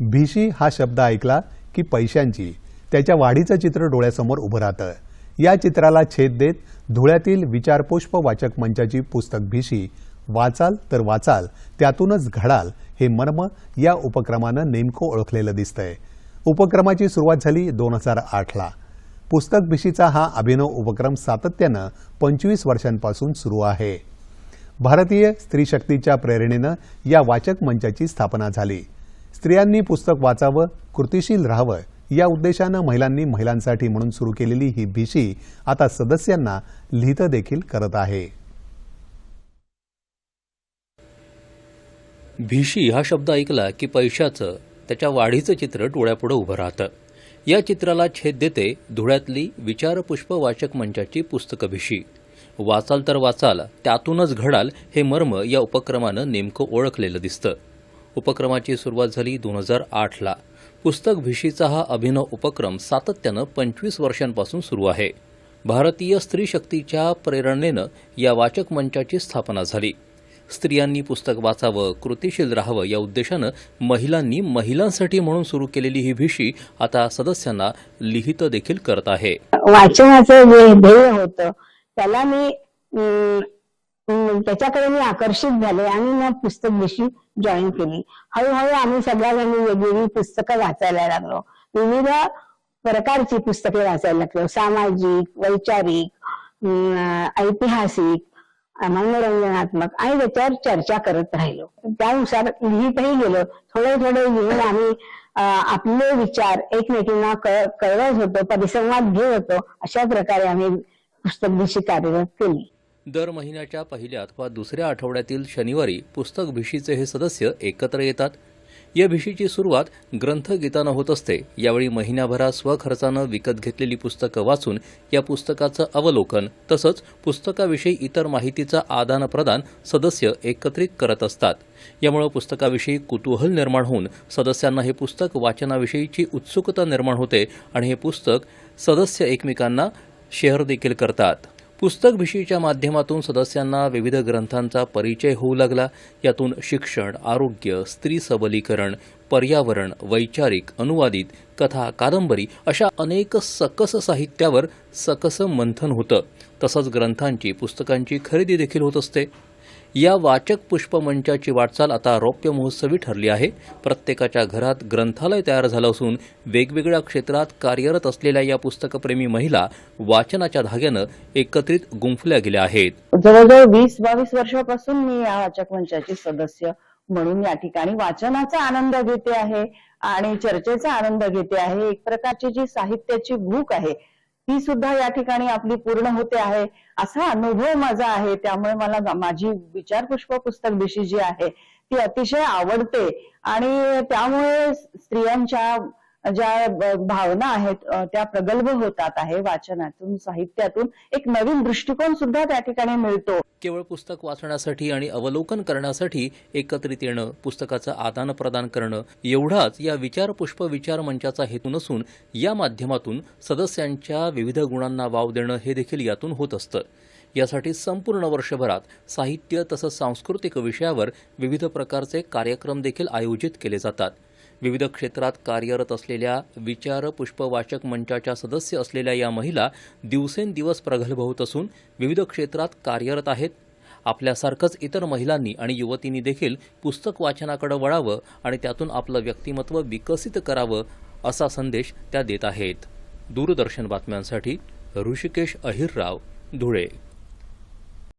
भीशी हा शब्द ऐकला की पैशांची त्याच्या वाढीचं चित्र डोळ्यासमोर उभं राहतं. या चित्राला छेद देत धुळ्यातील विचारपुष्प वाचक मंचाची पुस्तक भीशी वाचाल तर वाचाल त्यातूनच घडाल हे मर्म या उपक्रमानं नेमकं ओळखलेलं दिसतंय. उपक्रमाची सुरुवात झाली दोन हजार आठला. पुस्तक भिशीचा हा अभिनव उपक्रम सातत्यानं पंचवीस वर्षांपासून सुरू आहे. भारतीय स्त्रीशक्तीच्या प्रेरणेनं या वाचक मंचाची स्थापना झाली. स्त्रियांनी पुस्तक वाचावं कृतिशील राहावं या उद्देशानं महिलांनी महिलांसाठी म्हणून सुरू केलेली ही भीशी आता सदस्यांना लिहितं देखील करत आहे. भीशी हा शब्द ऐकला की पैशाचं त्याच्या वाढीचं चित्र डोळ्यापुढं उभं राहतं. या चित्राला छेद देते धुळ्यातली विचारपुष्प वाचक मंचाची पुस्तकं भीशी वाचाल तर वाचाल त्यातूनच घडाल हे मर्म या उपक्रमानं नेमकं ओळखलेलं दिसतं. उपक्रमाची सुरुवात झाली दोन हजार आठला. पुस्तक भिशीचा हा अभिनव उपक्रम सातत्यानं पंचवीस वर्षांपासून सुरू आहे. भारतीय स्त्री शक्तीच्या प्रेरणेनं या वाचक मंचाची स्थापना झाली. स्त्रियांनी पुस्तक वाचावं कृतिशील राहावं या उद्देशानं महिलांनी महिलांसाठी म्हणून सुरू केलेली ही भिशी आता सदस्यांना लिहित देखील करत आहे. वाचनाचं जे ध्येय होतं त्याला मी त्याच्याकडे मी आकर्षित झाले आणि मग पुस्तक दिवशी जॉईन केली. हळूहळू आम्ही सगळ्याजणी वेगवेगळी पुस्तकं वाचायला लागलो. विविध प्रकारची पुस्तके वाचायला लागलो. सामाजिक वैचारिक ऐतिहासिक मनोरंजनात्मक आणि त्याच्यावर चर्चा करत राहिलो. त्यानुसार लिहितही गेलो. थोडे थोडे लिहून आम्ही आपले विचार एकमेकींना कळवत होतो परिसंवाद घेत होतो. अशा प्रकारे आम्ही पुस्तक दिवशी कार्यरत केली. दर महिन्याच्या पहिल्या अथवा दुसऱ्या आठवड्यातील शनिवारी पुस्तक भिशीचे हे सदस्य एकत्र येतात. या भिशीची सुरुवात ग्रंथगीतानं होत असते. यावेळी महिन्याभरात स्वखर्चानं विकत घेतलेली पुस्तकं वाचून या पुस्तकाचं अवलोकन तसंच पुस्तकाविषयी इतर माहितीचं आदानप्रदान सदस्य एकत्रित करत असतात. यामुळं पुस्तकाविषयी कुतूहल निर्माण होऊन सदस्यांना हे पुस्तक वाचनाविषयीची उत्सुकता निर्माण होते आणि हे पुस्तक सदस्य एकमेकांना शेअर देखील करतात. पुस्तक भिशीच्या माध्यमातून सदस्यांना विविध ग्रंथांचा परिचय होऊ लागला. यातून शिक्षण आरोग्य स्त्री सबलीकरण पर्यावरण वैचारिक अनुवादित कथा कादंबरी अशा अनेक सकस साहित्यावर सकस मंथन होतं. तसंच ग्रंथांची पुस्तकांची खरेदी देखील होत असते. या वाचक पुष्पमंचाची वाटचाल आता रौप्य महोत्सवी ठरली आहे. प्रत्येकाच्या घरात ग्रंथालय तयार झालं असून वेगवेगळ्या क्षेत्रात कार्यरत असलेल्या या पुस्तकप्रेमी महिला वाचनाच्या धाग्यानं एकत्रित गुंफल्या गेल्या आहेत. जवळजवळ वीस बावीस वर्षापासून मी या वाचक मंचाची सदस्य म्हणून या ठिकाणी वाचनाचा आनंद घेते आहे आणि चर्चेचा आनंद घेते आहे. एक प्रकारची जी साहित्याची भूक आहे ती सुद्धा या ठिकाणी आपली पूर्ण होते आहे. असा अनुभव माझा आहे. त्यामुळे मला माझी विचारपुष्प पुस्तक दिशी जी आहे ती अतिशय आवडते. आणि त्यामुळे स्त्रियांच्या ज्या ब- भावना आहेत त्या प्रगल्भ होतात आहे वाचनातून साहित्यातून. एक नवीन दृष्टिकोन सुद्धा त्या ठिकाणी मिळतो. केवळ पुस्तक वाचण्यासाठी आणि अवलोकन करण्यासाठी एकत्रित येणं पुस्तकाचं आदान प्रदान करणं एवढाच या विचारपुष्प विचार मंचाचा हेतू नसून या माध्यमातून सदस्यांच्या विविध गुणांना वाव देणं हे देखील यातून होत असतं. यासाठी संपूर्ण वर्षभरात साहित्य तसंच सांस्कृतिक विषयावर विविध प्रकारचे कार्यक्रम देखील आयोजित केले जातात. विविध क्षेत्रात कार्यरत असलेल्या विचार पुष्पवाचक मंचाच्या सदस्य असलेल्या या महिला दिवसेंदिवस प्रगल्भ होत असून विविध क्षेत्रात कार्यरत आहेत. आपल्यासारखंच इतर महिलांनी आणि युवतींनी देखील पुस्तक वाचनाकडे वळावं आणि त्यातून आपलं व्यक्तिमत्व विकसित करावं असा संदेश त्या देत आहेत. दूरदर्शन बातम्यांसाठी ऋषिकेश अहिरराव धुळे.